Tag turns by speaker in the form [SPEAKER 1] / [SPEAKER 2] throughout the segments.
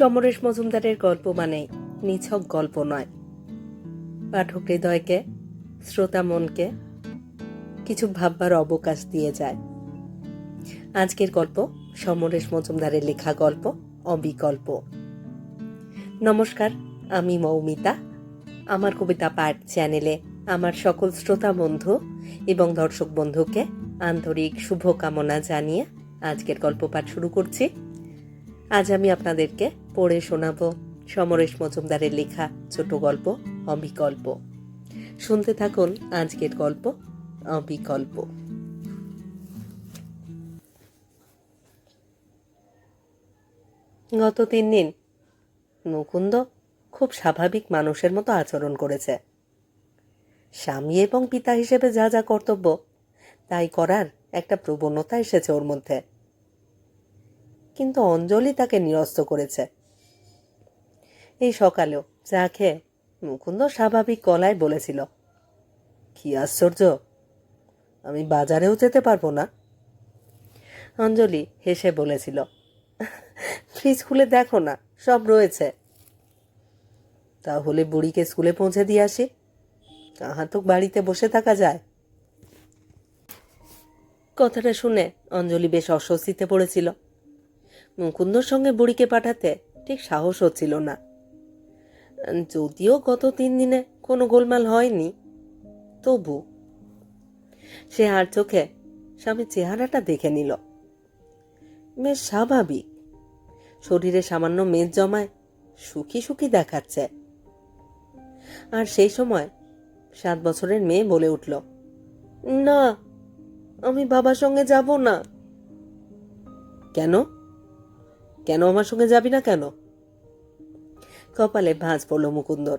[SPEAKER 1] সমরেশ মজুমদারের গল্প মানে নিছক গল্প নয়। পাঠক হৃদয়কে, শ্রোতা মনকে কিছু ভাববার অবকাশ দিয়ে যায়। আজকের গল্প সমরেশ মজুমদারের লেখা গল্প, অবিকল্প। নমস্কার, আমি মৌমিতা। আমার কবিতা পাঠ চ্যানেলে আমার সকল শ্রোতা বন্ধু এবং দর্শক বন্ধুকে আন্তরিক শুভকামনা জানিয়ে আজকের গল্প পাঠ শুরু করছি। আজ আমি আপনাদেরকে পড়ে শোনাবো সমরেশ মজুমদারের লেখা ছোট গল্প, অবিকল্প। শুনতে থাকুন আজকের গল্প, অবিকল্প। গত তিন দিন মুকুন্দ খুব স্বাভাবিক মানুষের মতো আচরণ করেছে। স্বামী এবং পিতা হিসেবে যা যা কর্তব্য, তাই করার একটা প্রবণতা এসেছে ওর মধ্যে। কিন্তু অঞ্জলি তাকে নিরস্ত করেছে। এই সকালেও চা খেয়ে মুকুন্দ স্বাভাবিক গলায় বলেছিল, কি আশ্চর্য, আমি বাজারেও যেতে পারব না? অঞ্জলি হেসে বলেছিল, ফ্রিজ খুলে দেখো না, সব রয়েছে। তাহলে বুড়িকে স্কুলে পৌঁছে দিয়ে আসি। তাহা তো বাড়িতে বসে থাকা যায়। কথাটা শুনে অঞ্জলি বেশ অস্বস্তিতে পড়েছিল। মুকুন্দর সঙ্গে বুড়িকে পাঠাতে ঠিক সাহস হচ্ছিল না। যদিও গত তিন দিনে কোনো গোলমাল হয়নি, তবু সে আর চোখে স্বামীর চেহারাটা দেখে নিল। বেশ স্বাভাবিক। শরীরে সামান্য মেদ জমায় সুখী সুখী দেখাচ্ছে। আর সেই সময় সাত বছরের মেয়ে বলে উঠল, না, আমি বাবার সঙ্গে যাব না। কেন? কেন আমার সঙ্গে যাবি না কেন? কপালে ভাঁজ পড়ল মুকুন্দর।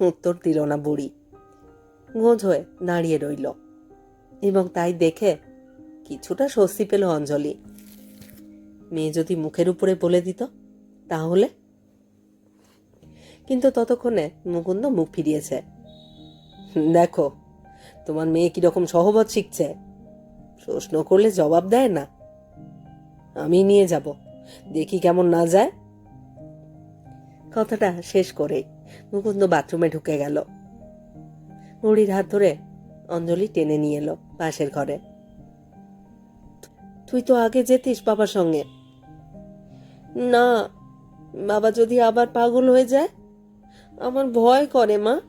[SPEAKER 1] উত্তর দিল না বুড়ি। গোঁজ হয়ে দাঁড়িয়ে রইল। এবং তাই দেখে কিছুটা স্বস্তি পেল অঞ্জলি। মেয়ে যদি মুখের উপরে বলে দিত, তাহলে? কিন্তু ততক্ষণে মুকুন্দ মুখ ফিরিয়েছে। দেখো, তোমার মেয়ে কীরকম সহবত শিখছে। প্রশ্ন করলে জবাব দেয় না। আমি নিয়ে যাব। দেখি কেমন না যায়। কথাটা শেষ করে মুকুন্দ বাথরুমে ঢুকে গেল। মুড়ির হাত ধরে অঞ্জলি টেনে নিয়ে এলো পাশের ঘরে। তুই তো আগে যেতিস বাবার সঙ্গে। না, বাবা যদি আবার পাগল হয়ে যায়, আমার ভয় করে মা।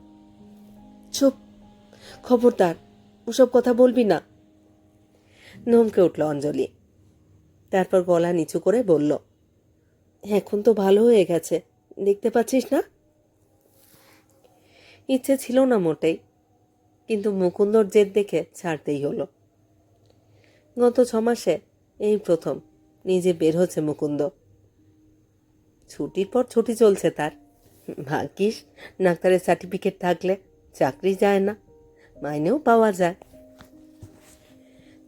[SPEAKER 1] চুপ, খবরদার, ওসব কথা বলবি না। নমকে উঠল অঞ্জলি। তারপর গলা নিচু করে বলল, এখন তো ভালো হয়ে গেছে। দেখতে পাচ্ছিস না? ইচ্ছে ছিল না মোটেই, কিন্তু মুকুন্দর জেদ দেখে ছাড়তেই হলো। গত ছ মাসে এই প্রথম, নিজে বের হচ্ছে মুকুন্দ। ছুটির পর ছুটি চলছে তার। ভাগ্যিস, ডাক্তারের সার্টিফিকেট থাকলে চাকরি যায় না, মাইনেও পাওয়া যায়।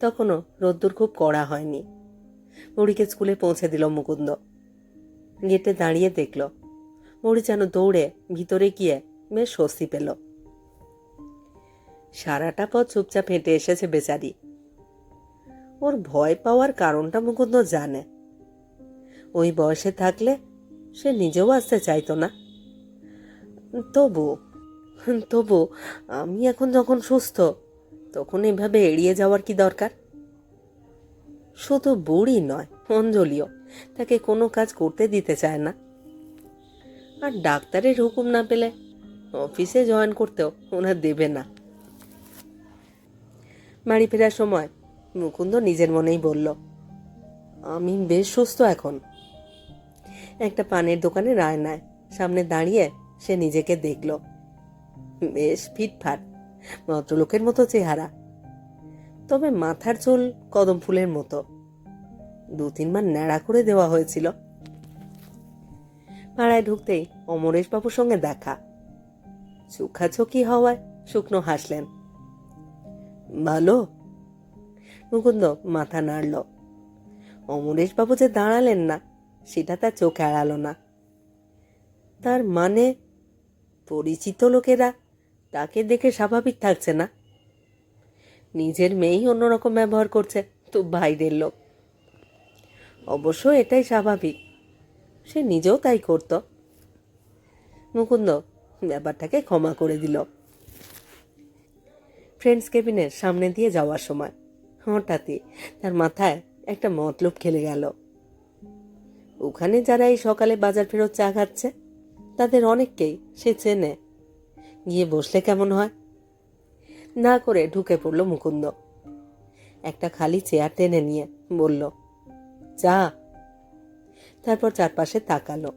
[SPEAKER 1] তখনও রোদ্দুর খুব কড়া হয়নি। মুড়িকে স্কুলে পৌঁছে দিল মুকুন্দ। গেটে দাঁড়িয়ে দেখল মুড়ি যেন দৌড়ে ভিতরে গিয়ে বেশ স্বস্তি পেল। সারাটা পথ চুপচাপ হেঁটে এসেছে বেচারি। ওর ভয় পাওয়ার কারণটা মুকুন্দ জানে। ওই বয়সে থাকলে সে নিজেও আসতে চাইতো না। তবু তবু আমি এখন যখন সুস্থ, তখন এভাবে এড়িয়ে যাওয়ার কি দরকার? শুধু বুড়ি নয় অঞ্জলিও তাকে কোনো কাজ করতে দিতে চায় না। আর ডাক্তারের হুকুম না পেলে অফিসে জয়েন করতেও ওনার দেবে না। বাড়ি ফেরার সময় মুকুন্দ নিজের মনেই বলল, আমি বেশ সুস্থ এখন। একটা পানের দোকানে রায় নেয় সামনে দাঁড়িয়ে সে নিজেকে দেখল। বেশ ফিটফাট, ভদ্রলোকের মতো চেহারা। তবে মাথার চুল কদম ফুলের মতো। দু তিনবার ন্যাড়া করে দেওয়া হয়েছিল। পাড়ায় ঢুকতেই অমরেশ বাবুর সঙ্গে দেখা। চোখাচোখি হওয়ায় শুকনো হাসলেন। ভালো? মুকুন্দ মাথা নাড়ল। অমরেশ বাবু যে দাঁড়ালেন না, সেটা তার চোখ এড়ালো না। তার মানে পরিচিত লোকেরা তাকে দেখে স্বাভাবিক থাকছে না? নিজের মেয়েই অন্যরকম ব্যবহার করছে। তো বাইরের লোক। অবশ্য এটাই স্বাভাবিক। সে নিজেও তাই করত। মুকুন্দ ব্যাপারটাকে ক্ষমা করে দিল। ফ্রেন্ডস কেবিনের সামনে দিয়ে যাওয়ার সময় হঠাৎই তার মাথায় একটা মতলব খেলে গেল। ওখানে যারা এই সকালে বাজার ফেরত চা খাচ্ছে, তাদের অনেককেই সে চেনে। গিয়ে বসলে কেমন হয়? না করে ঢুকে পড়ল মুকুন্দ। একটা খালি চেয়ার টেনে নিয়ে বলল, যা। তারপর চারপাশে তাকালো।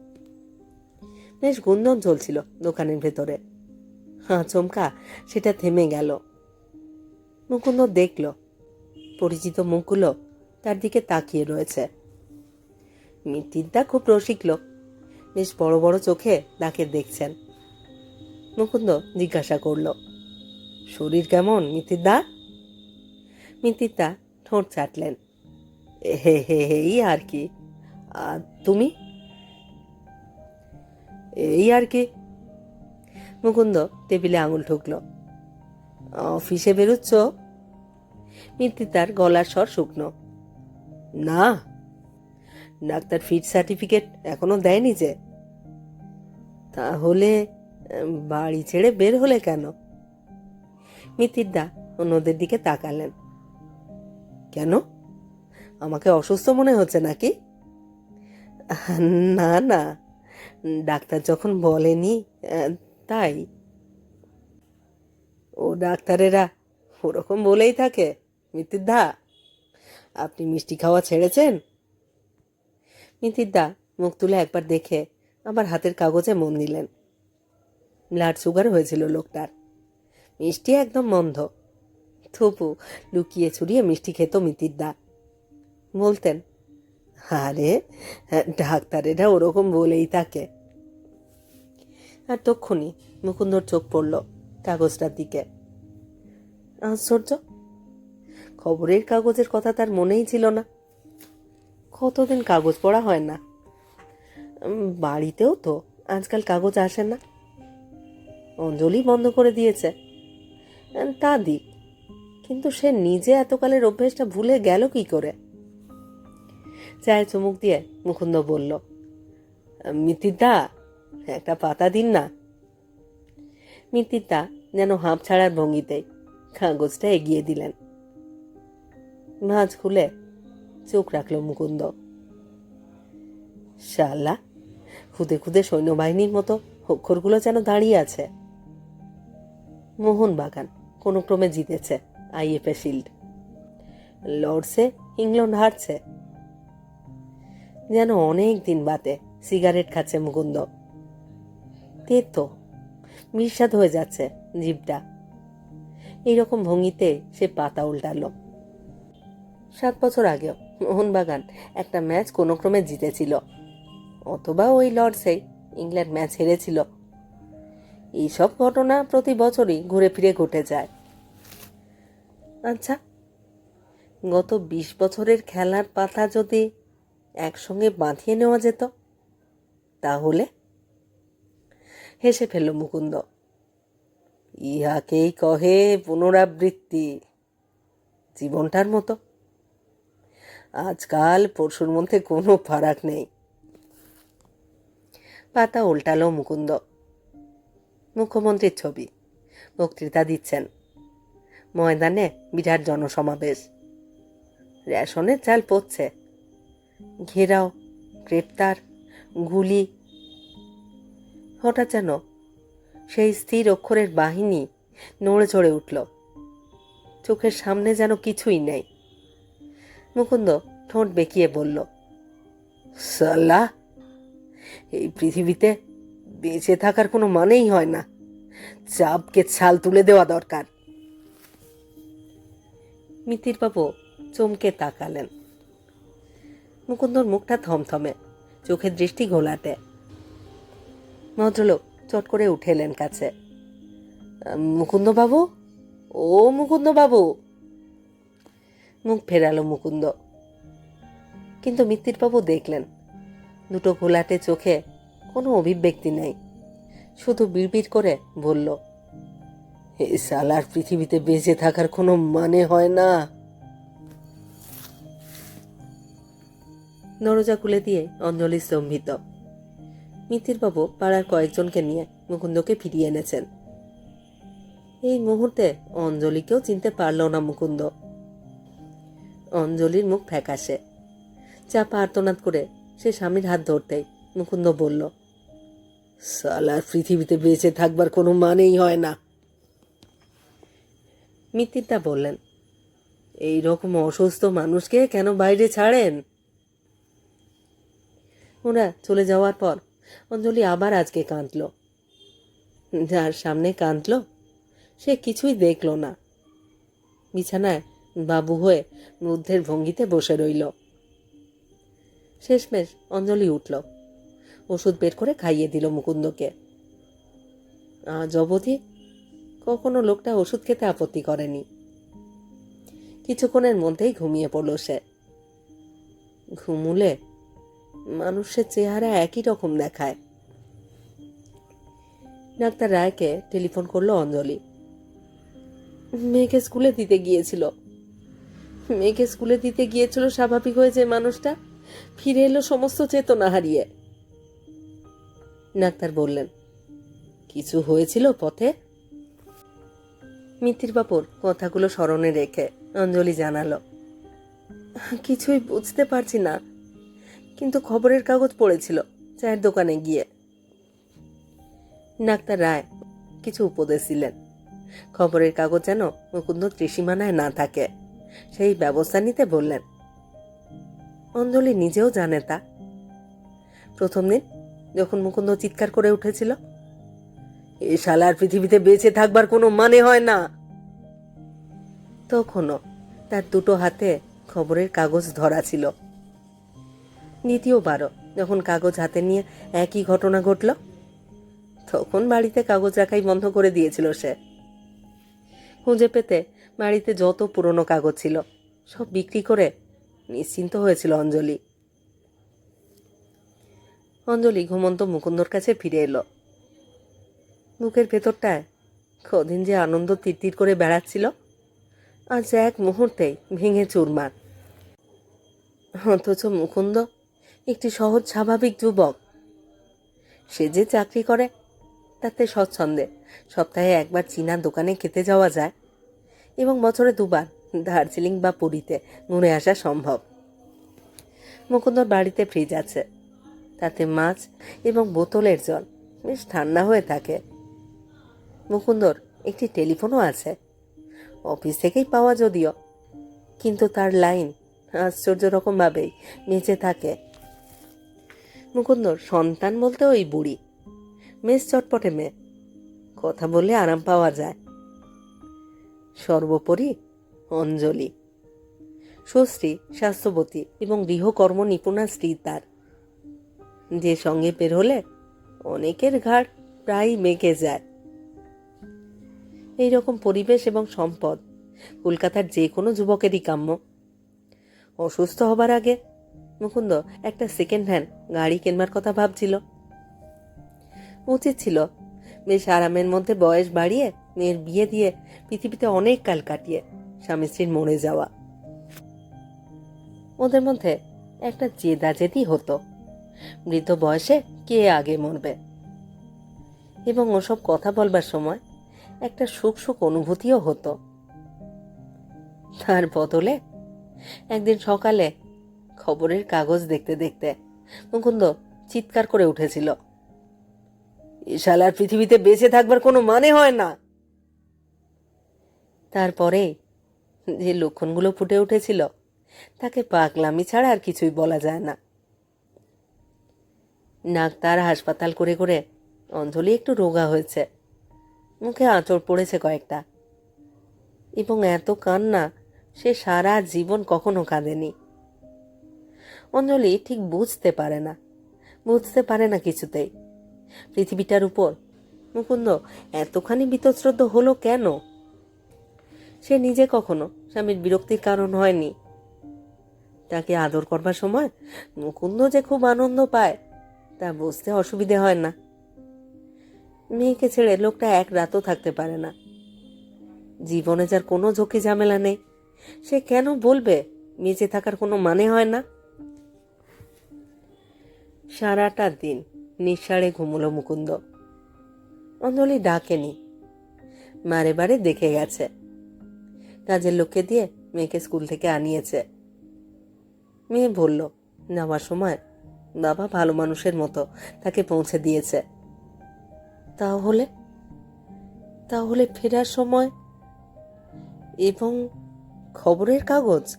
[SPEAKER 1] বেশ গুঞ্জন চলছিল দোকানের ভেতরে। হাঁ, চমকা, সেটা থেমে গেল। মুকুন্দ দেখল, পরিচিত মুখগুলো তার দিকে তাকিয়ে রয়েছে। মিত্তিরদা খুব রসিক লোক বেশ বড় বড় চোখে তাকে দেখছেন। মুকুন্দ জিজ্ঞাসা করল শরীর কেমন মিত্তিরদা মিত্তিরদা ঠোঁট চাটলেন। হে হে এই আর কি? আর তুমি? এই আর কি? মুকুন্দ টেবিলে আঙুল ঠুকলো। অফিসে বেরোচ্ছ? মিত্তিতার গলার স্বর শুকনো। না। ডাক্তার ফিট সার্টিফিকেট এখনও দেয়নি যে। তাহলে, বাড়ি ছেড়ে বের হলে কেন? মিতিরদা অন্যদের দিকে তাকালেন। কেন? আমাকে অসুস্থ মনে হচ্ছে নাকি? না না, ডাক্তার যখন বলেনি তাই। ও ডাক্তারেরা ওরকম বলেই থাকে মিতিরদা আপনি মিষ্টি খাওয়া ছেড়েছেন? মিতিরদা মুখ তুলে একবার দেখে আবার হাতের কাগজে মন দিলেন। ব্লাড সুগার হয়েছিল লোকটার। মিষ্টি একদম বন্ধ থুপু লুকিয়ে ছুড়িয়ে মিষ্টি খেত মিতিরদা বলতেন, আরে ডাক্তারেরা ওরকম বলেই থাকে। আর তক্ষুনি মুকুন্দর চোখ পড়ল কাগজটার দিকে। আশ্চর্য, খবরের কাগজের কথা তার মনেই ছিল না। কতদিন কাগজ পড়া হয় না? বাড়িতেও তো আজকাল কাগজ আসে না। অঞ্জলি বন্ধ করে দিয়েছে। তা দিক। কিন্তু সে নিজে এতকালের অভ্যেসটা ভুলে গেল কি করে? চায়ে চুমুক দিয়ে মুকুন্দ বলল, মিতিদা, একটা পাতা দিন না। মিতিদা যেন হাঁপ ছাড়ার ভঙ্গিতেই কাগজটা এগিয়ে দিলেন। মাছ খুলে চোখ রাখল মুকুন্দ। শালা, খুদে খুদে সৈন্যবাহিনীর মতো অক্ষরগুলো যেন দাঁড়িয়ে আছে। মোহনবাগান কোনো ক্রমে জিতেছে আইএফএ শিল্ড লর্ডসে, ইংল্যান্ড হারছে। যেন অনেক দিন বাদে সিগারেট খাচ্ছে মুকুন্দ। তেতো, বিস্বাদ হয়ে যাচ্ছে জিভটা। এইরকম ভঙ্গিতে সে পাতা উল্টালো। সাত বছর আগেও মোহনবাগান একটা ম্যাচ কোনো ক্রমে জিতেছিল। অথবা ওই লর্ডসেই ইংল্যান্ড ম্যাচ হেরেছিল। এইসব ঘটনা প্রতি বছরই ঘুরে ফিরে ঘটে যায়। আচ্ছা গত বিশ বছরের খেলার পাতা যদি একসঙ্গে বাঁধিয়ে নেওয়া যেত, তাহলে? হেসে ফেলল মুকুন্দ। ইহাকেই কহে পুনরাবৃত্তি জীবনটার মতো? আজকাল পরশুর মধ্যে কোনো ফারাক নেই। পাতা উল্টালো মুকুন্দ। মুখ্যমন্ত্রীর ছবি। বক্তৃতা দিচ্ছেন। ময়দানে বিরাট জনসমাবেশ। রেশনের চাল পড়ছে ঘেরাও, গ্রেপ্তার, গুলি। হঠাৎ যেন সেই স্থির অক্ষরের বাহিনী নড়ে চড়ে উঠল। চোখের সামনে যেন কিছুই নেই। মুকুন্দ ঠোঁট বেঁকিয়ে বলল সাল্লা এই পৃথিবীতে বেঁচে থাকার কোনো মানেই হয় না। চাপকে ছাল তুলে দেওয়া দরকার। মিতির বাবু চমকে তাকালেন। মুকুন্দর মুখটা থমথমে, চোখের দৃষ্টি ঘোলাটে। ভদ্রলোক চট করে উঠে এলেন কাছে। মুকুন্দবাবু? ও মুকুন্দবাবু! মুখ ফেরালো মুকুন্দ। কিন্তু মিত্তিরবাবু দেখলেন, দুটো ঘোলাটে চোখে কোনো অভিব্যক্তি নেই। শুধু বিড়বিড় করে বলল, এই সালার পৃথিবীতে বেঁচে থাকার কোনো মানে হয় না। দরজা খুলে দিয়ে অঞ্জলি স্তম্ভিত। মিত্তিরবাবু পাড়ার কয়েকজনকে নিয়ে মুকুন্দকে ফিরিয়ে এনেছেন। এই মুহূর্তে অঞ্জলিকেও চিনতে পারল না মুকুন্দ। অঞ্জলির মুখ ফ্যাকাশে। চাপা আর্তনাদ করে সে স্বামীর হাত ধরতেই মুকুন্দ বলল সালার পৃথিবীতে বেঁচে থাকবার কোনো মানেই হয় না। মিত্তিরটা বললেন, এই রকম অসুস্থ মানুষকে কেন বাইরে ছাড়েন? ওরা চলে যাওয়ার পর অঞ্জলি আবার আজকে কাঁদল। যার সামনে কাঁদল, সে কিছুই দেখল না। বিছানায় বাবু হয়ে মধ্যের ভঙ্গিতে বসে রইল। শেষমেশ অঞ্জলি উঠল। ওষুধ বের করে খাইয়ে দিল মুকুন্দকে। আজ অবধি কখনো লোকটা ওষুধ খেতে আপত্তি করেনি। কিছুক্ষণের মধ্যেই ঘুমিয়ে পড়ল সে। ঘুমুলে মানুষের চেহারা একই রকম দেখায়। ডাক্তার রায়কে টেলিফোন করল অঞ্জলি। মেয়েকে স্কুলে দিতে গিয়েছিল। মেয়েকে স্কুলে দিতে গিয়েছিল স্বাভাবিক হয়েছে মানুষটা ফিরে এলো সমস্ত চেতনা হারিয়ে। ডাক্তার বললেন, কিছু হয়েছিল পথে? মিত্তির বাপুর কথাগুলো স্মরণে রেখে অঞ্জলি জানালো, কিছুই বুঝতে পারছি না, কিন্তু খবরের কাগজ পড়েছিল চায়ের দোকানে গিয়ে। ডাক্তার রায় কিছু উপদেশ দিলেন, খবরের কাগজ যেন মুকুন্দ ত্রিসীমানায় না থাকে, সেই ব্যবস্থা নিতে বললেন। অঞ্জলি নিজেও জানে তা। প্রথম দিন যখন মুকুন্দ চিৎকার করে উঠেছিল, এ শালার পৃথিবীতে বেঁচে থাকবার কোনো মানে হয় না। তখনও তার দুটো হাতে খবরের কাগজ ধরা ছিল। দ্বিতীয়বারও যখন কাগজ হাতে নিয়ে একই ঘটনা ঘটল, তখন বাড়িতে কাগজ রাখাই বন্ধ করে দিয়েছিল সে। খুঁজে পেতে বাড়িতে যত পুরনো কাগজ ছিল, সব বিক্রি করে নিশ্চিন্ত হয়েছিল অঞ্জলি। অঞ্জলি ঘুমন্ত মুকুন্দর কাছে ফিরে এলো। বুকের ভেতরটায় কদিন যে আনন্দ তিরতির করে বেড়াচ্ছিল, আজ এক মুহূর্তেই ভেঙে চুরমার। অথচ মুকুন্দ একটি সহজ স্বাভাবিক যুবক। সে যে চাকরি করে, তাতে স্বচ্ছন্দে সপ্তাহে একবার চীনা দোকানে খেতে যাওয়া যায় এবং বছরে দুবার দার্জিলিং বা পুরীতে ঘুরে আসা সম্ভব। মুকুন্দর বাড়িতে ফ্রিজ আছে। তাতে মাছ এবং বোতলের জল। বেশ ঠান্ডা হয়ে থাকে। মুকুন্দর একটি টেলিফোনও আছে। অফিস থেকেই পাওয়া যদিও। কিন্তু তার লাইন আশ্চর্য রকমভাবেই বেঁচে থাকে। মুকুন্দর সন্তান বলতে ওই বুড়ি। মেষ চটপটে মেয়ে। কথা বললে আরাম পাওয়া যায়। সর্বোপরি অঞ্জলি। সুশ্রী, স্বাস্থ্যবতী এবং গৃহকর্ম নিপুণা স্ত্রী তার। যে সঙ্গে বের হলে অনেকের ঘাড় প্রায়ই মেঘে যায়। এই রকম পরিবেশ এবং সম্পদ কলকাতার যে কোনো যুবকেরই কাম্য। অসুস্থ হবার আগে মুকুন্দ একটা সেকেন্ড হ্যান্ড গাড়ি কেনবার কথা ভাবছিল। উচিত ছিল বেশ আরামের মধ্যে বয়স বাড়িয়ে মেয়ের বিয়ে দিয়ে পৃথিবীতে অনেক কাল কাটিয়ে স্বামী স্ত্রীর মরে যাওয়া। ওদের মধ্যে একটা জেদাজেদি হতো। বৃদ্ধ বয়সে কে আগে মরবে? এবং ওসব কথা বলবার সময় একটা সুখ সুখ অনুভূতিও হতো। তার বদলে একদিন সকালে খবরের কাগজ দেখতে দেখতে মুকুন্দ চিৎকার করে উঠেছিল শালার পৃথিবীতে বেঁচে থাকবার কোনো মানে হয় না। তারপরে যে লক্ষণগুলো ফুটে উঠেছিল, তাকে পাগলামি ছাড়া আর কিছুই বলা যায় না। ডাক্তার হাসপাতাল করে করে অঞ্জলি একটু রোগা হয়েছে। মুখে আঁচড় পড়েছে কয়েকটা। এবং এত কান্না, সে সারা জীবন কখনো কাঁদেনি। অঞ্জলি ঠিক বুঝতে পারে না। বুঝতে পারে না কিছুতেই। পৃথিবীটার উপর মুকুন্দ এতখানি বিতশ্রদ্ধ হলো কেন? সে নিজে কখনো স্বামীর বিরক্তির কারণ হয়নি। তাকে আদর করবার সময় মুকুন্দ যে খুব আনন্দ পায় তা বুঝতে অসুবিধে হয় না। মেয়েকে ছেড়ে লোকটা এক রাতও থাকতে পারে না। জীবনে যার কোনো ঝুঁকি ঝামেলা নেই, সে কেন বলবে বেঁচে থাকার কোনো মানে হয় না? সারাটা দিন নিঃসাড়ে ঘুমলো মুকুন্দ। অঞ্জলি ডাকেনি। মারে বারে দেখে গেছে। কাজের লোককে দিয়ে মেয়েকে স্কুল থেকে আনিয়েছে। মেয়ে বলল যাওয়ার সময় বাবা ভালো মানুষের মতো তাকে পৌঁছে দিয়েছে। তাহলে? তাহলে ফেরার সময় এবং খবরের কাগজ?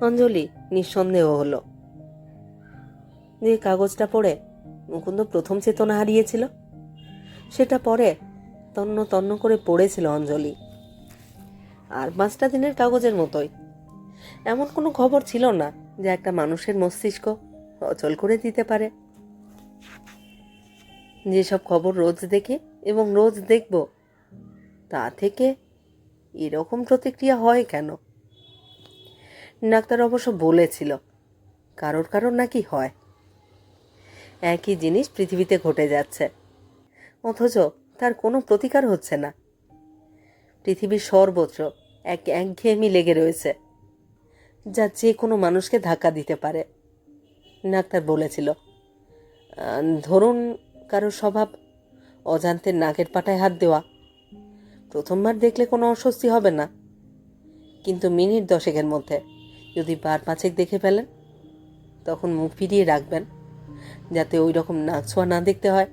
[SPEAKER 1] অঞ্জলি নিঃসন্দেহ হলো। যে কাগজটা পড়ে মুকুন্দ প্রথম চেতনা হারিয়েছিল, সেটা পরে তন্ন তন্ন করে পড়েছিল অঞ্জলি। আর পাঁচটা দিনের কাগজের মতোই। এমন কোনো খবর ছিল না যে একটা মানুষের মস্তিষ্ক অচল করে দিতে পারে। যেসব খবর রোজ দেখি এবং রোজ দেখব, তা থেকে এরকম প্রতিক্রিয়া হয় কেন? ডাক্তার অবশ্য বলেছিল, কারোর কারোর নাকি হয়। একই জিনিস পৃথিবীতে ঘটে যাচ্ছে, অথচ তার কোনো প্রতিকার হচ্ছে না। পৃথিবীর সর্বত্র এক একঘেয়েমি লেগে রয়েছে, যা যে কোনো মানুষকে ধাক্কা দিতে পারে। ডাক্তার বলেছিল। ধরুন কারও স্বভাব, অজান্তে নাকের পাটায় হাত দেওয়া। প্রথমবার দেখলে কোনো অস্বস্তি হবে না। কিন্তু মিনিট দশেকের মধ্যে যদি বার পাঁচেক দেখে ফেলেন, তখন মুখ ফিরিয়ে রাখবেন, যাতে ওই রকম নাক ছোঁয়া না দেখতে হয়।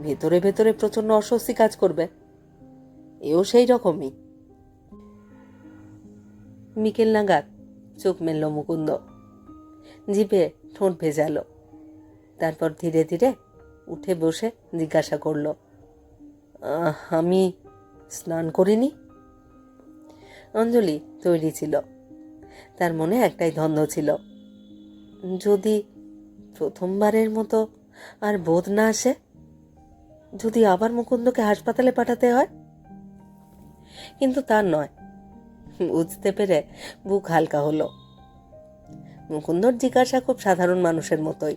[SPEAKER 1] ভেতরে ভেতরে প্রচণ্ড অস্বস্তি কাজ করবে। এও সেই রকমই। বিকেল নাগাদ চোখ মেলল মুকুন্দ। জিভে ঠোঁট ভেজালো। তারপর ধীরে ধীরে উঠে বসে জিজ্ঞাসা করল "আহ, আমি স্নান করিনি? অঞ্জলি তৈরি ছিল। তার মনে একটাই দ্বন্দ্ব ছিল যদি প্রথমবারের মতো আর বোধ না আসে যদি আবার মুকুন্দকে হাসপাতালে পাঠাতে হয়? কিন্তু তার নয় বুঝতে পেরে বুক হালকা হলো। মুকুন্দর জিজ্ঞাসা খুব সাধারণ মানুষের মতোই।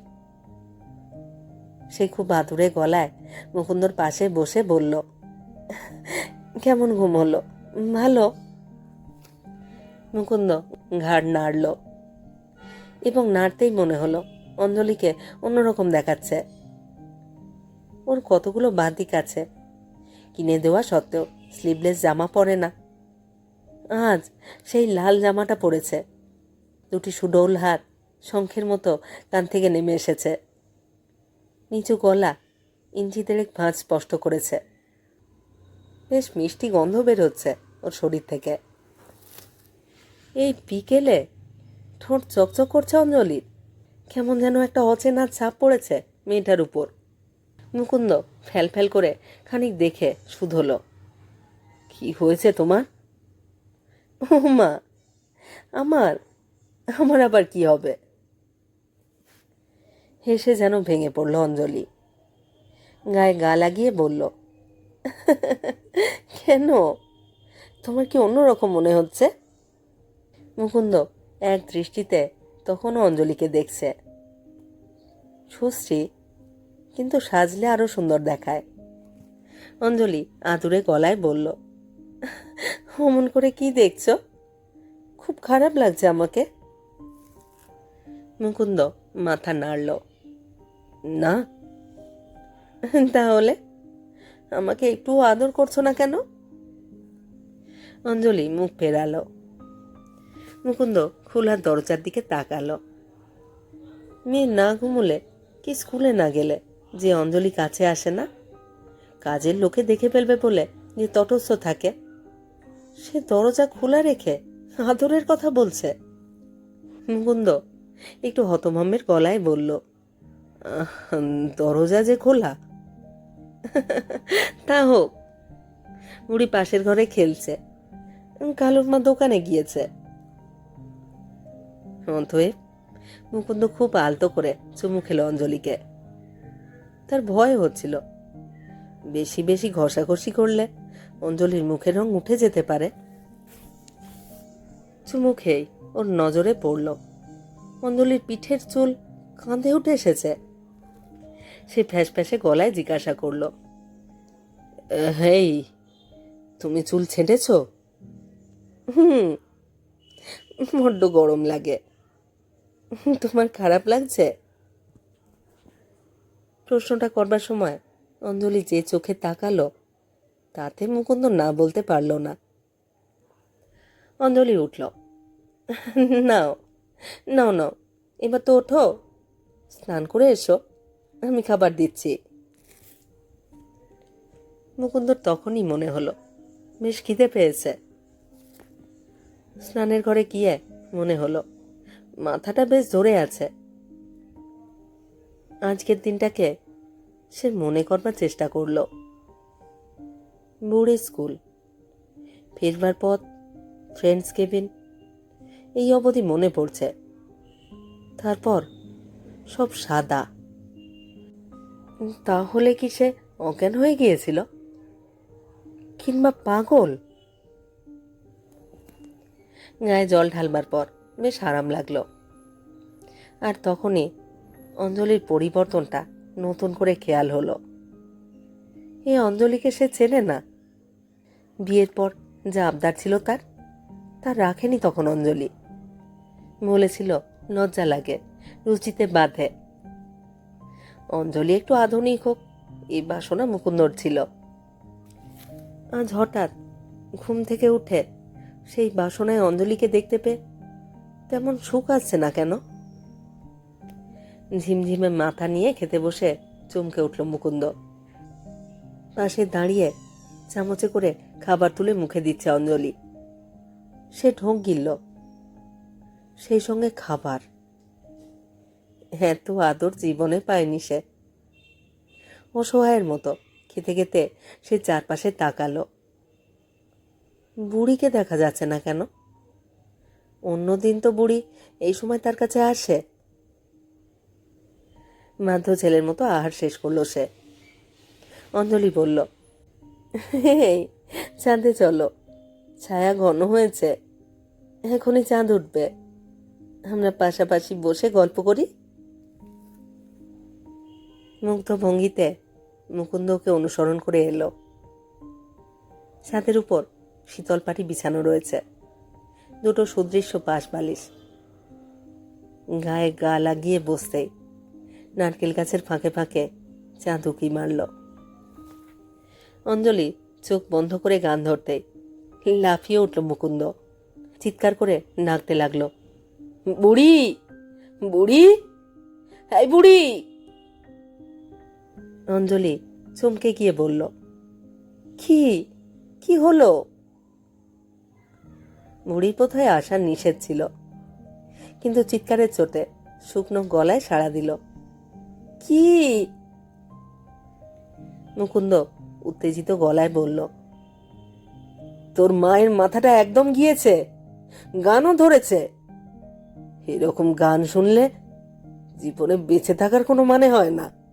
[SPEAKER 1] সে খুব আদুরে গলায় মুকুন্দর পাশে বসে বলল, কেমন ঘুম হলো? ভালো? মুকুন্দ ঘাড় নাড়ল এবং নাড়তেই মনে হলো অঞ্জলিকে অন্যরকম দেখাচ্ছে। ওর কতগুলো বাদিক আছে? কিনে দেওয়া সত্ত্বেও স্লিভলেস জামা পরে না। আজ সেই লাল জামাটা পরেছে। দুটি সুডৌল হাত শঙ্খের মতো কান থেকে নেমে এসেছে। নিচু গলা ইঞ্চি দেড়েক ভাঁজ স্পষ্ট করেছে। বেশ মিষ্টি গন্ধ বেরোচ্ছে ওর শরীর থেকে। এই বিকেলে ঠোঁট চকচক করছে অঞ্জলির কেমন যেন একটা অচেনা ছাপ পড়েছে মেয়েটার উপর। মুকুন্দ ফ্যাল ফ্যাল করে খানিক দেখে শুধলো কি হয়েছে তোমার? ও মা আমার আমার আবার কি হবে? হেসে যেন ভেঙে পড়ল অঞ্জলি। গায়ে গা লাগিয়ে বলল, কেন? তোমার কি অন্যরকম মনে হচ্ছে? মুকুন্দ এক দৃষ্টিতে তখনও অঞ্জলিকে দেখছে। সুশ্রী কিন্তু সাজলে আরও সুন্দর দেখায়। অঞ্জলি আতুরে গলায় বলল, অমন করে কি দেখছ? খুব খারাপ লাগছে আমাকে। মুকুন্দ মাথা নাড়ল। না, তাহলে? আমাকে একটু আদর করছ না কেন? অঞ্জলি মুখ ফেরালো। মুকুন্দ খোলা দরজার দিকে তাকালো। মেয়ে না ঘুমোলে কি স্কুলে না গেলে যে অঞ্জলি কাছে আসে না? কাজের লোকে দেখে ফেলবে বলে যে তটস্থ থাকে। সে দরজা খোলা রেখে আদরের কথা বলছে। মুকুন্দ একটু হতভম্বের গলায় বলল "আহ, দরজা যে খোলা? তা হোক। বুড়ি পাশের ঘরে খেলছে। কালুর মা দোকানে গিয়েছে। অতএব মুকুন্দ খুব আলতো করে চুমু খেলো অঞ্জলিকে। তার ভয় হচ্ছিল। বেশি বেশি ঘষাঘষি করলে অঞ্জলির মুখের রং উঠে যেতে পারে। চুমু খেয়েই ওর নজরে পড়ল অঞ্জলির পিঠের চুল কাঁধে উঠে এসেছে। সে ফ্যাস ফ্যাসে গলায় জিজ্ঞাসা করল, হেই, তুমি চুল ছেঁটেছ? হুম, বড্ড গরম লাগে। তোমার খারাপ লাগছে? প্রশ্নটা করবার সময় অঞ্জলি যে চোখে তাকালো, তাতে মুকুন্দ না বলতে পারল না। অঞ্জলি উঠল, নাও নাও নাও, এবার তো ওঠো। স্নান করে এসো, আমি খাবার দিচ্ছি। মুকুন্দর তখনই মনে হলো, বেশ খিদে পেয়েছে। স্নানের ঘরে গিয়ে মনে হলো, মাথাটা বেশ ধরে আছে। আজকের দিনটাকে সে মনে করবার চেষ্টা করল। বুড়ি স্কুল, ফিরবার পথ ফ্রেন্ডস কেবিন এই অবধি মনে পড়ছে। তারপর সব সাদা। তাহলে কি সে অজ্ঞান হয়ে গিয়েছিল? কিংবা পাগল? গায়ে জল ঢালবার পর বেশ আরাম লাগল। আর তখনই অঞ্জলির পরিবর্তনটা নতুন করে খেয়াল হলো। এ অঞ্জলিকে সে চেনে না। বিয়ের পর যা আবদার ছিল তার, তা রাখেনি তখন অঞ্জলি। বলেছিল, লজ্জা লাগে, রুচিতে বাঁধে। অঞ্জলি একটু আধুনিক হোক, এই বাসনা মুকুন্দর ছিল। আজ হঠাৎ ঘুম থেকে উঠে সেই বাসনায় অঞ্জলিকে দেখতে পেয়ে তেমন সুখ আসছে না কেন? ঝিমঝিমে মাথা নিয়ে খেতে বসে চমকে উঠল মুকুন্দ। পাশে দাঁড়িয়ে চামচে করে খাবার তুলে মুখে দিচ্ছে অঞ্জলি। সে ঢোক গিলল। সেই সঙ্গে খাবার। এত আদর জীবনে পায়নি সে। অসহায়ের মতো, খেতে খেতে সে চারপাশে তাকালো। বুড়িকে দেখা যাচ্ছে না কেন? অন্যদিন তো বুড়ি এই সময় তার কাছে আসে। মাধ্য ছেলের মতো আহার শেষ করল সে। অঞ্জলি বলল চাঁদে চলো। ছায়া ঘন হয়েছে। এখনই চাঁদ উঠবে। আমরা পাশাপাশি বসে গল্প করি। মুগ্ধ ভঙ্গিতে মুকুন্দকে অনুসরণ করে এলো। ছাদের উপর শীতল পাটি বিছানো রয়েছে। দুটো সুদৃশ্য পাশ বালিশ। গায়ে গা লাগিয়ে বসতেই নারকেল গাছের ফাঁকে ফাঁকে চাঁদ উকি মারল। অঞ্জলি চোখ বন্ধ করে গান ধরতেই লাফিয়ে উঠল মুকুন্দ। চিৎকার করে নাকতে লাগল। বুড়ি বুড়ি? এই বুড়ি! অঞ্জলি চমকে গিয়ে বলল, কি কি হলো? বুড়ির কোথায় আসার নিষেধ ছিল, কিন্তু চিৎকারের চোটে শুকনো গলায় সাড়া দিল, কি? মুকুন্দ উত্তেজিত গলায় বলল, তোর মায়ের মাথাটা একদম গিয়েছে, গানও ধরেছে এরকম গান শুনলে জীবনে বেঁচে থাকার কোনো মানে হয় না।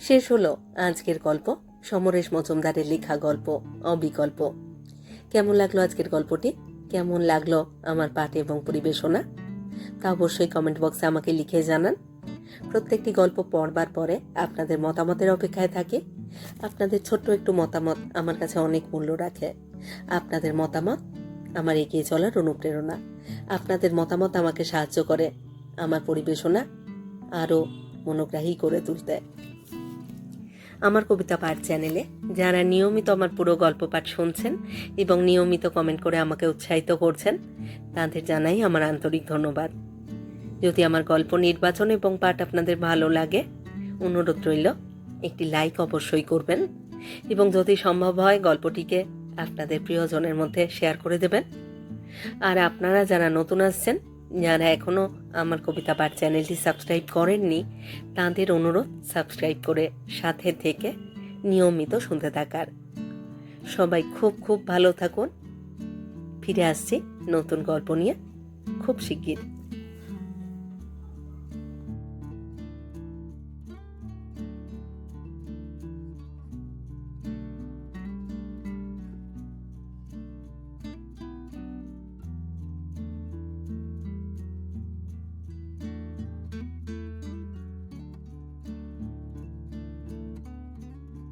[SPEAKER 1] শেষ হলো আজকের গল্প, সমরেশ মজুমদারের লেখা গল্প, অবিকল্প। কেমন লাগল আজকের গল্পটি? কেমন লাগল আমার পাঠ এবং পরিবেশনা? তা অবশ্যই কমেন্ট বক্সে আমাকে লিখে জানান। প্রত্যেকটি গল্প পড়বার পরে আপনাদের মতামতের অপেক্ষায় থাকে। আপনাদের ছোট্ট একটু মতামত আমার কাছে অনেক মূল্য রাখে। আপনাদের মতামত আমার এগিয়ে চলার অনুপ্রেরণা। আপনাদের মতামত আমাকে সাহায্য করে, আমার পরিবেশনা আরও মনোগ্রাহী করে তুলতে। আমার কবিতা পাঠ চ্যানেলে যারা নিয়মিত আমার পুরো গল্প পাঠ শুনছেন এবং নিয়মিত কমেন্ট করে আমাকে উৎসাহিত করছেন, তাদের জানাই আমার আন্তরিক ধন্যবাদ। যদি আমার গল্প নির্বাচন এবং পাঠ আপনাদের ভালো লাগে, অনুরোধ রইল, একটি লাইক অবশ্যই করবেন এবং যদি সম্ভব হয় গল্পটিকে আপনাদের প্রিয়জনের মধ্যে শেয়ার করে দেবেন। আর আপনারা যারা নতুন আসছেন, যারা এখনও আমার কবিতা পাঠ চ্যানেলটি সাবস্ক্রাইব করেননি, তাদের অনুরোধ সাবস্ক্রাইব করে সাথে থেকে নিয়মিত শুনতে থাকার। সবাই খুব খুব ভালো থাকুন। ফিরে আসছি নতুন গল্প নিয়ে। খুব শিগগির।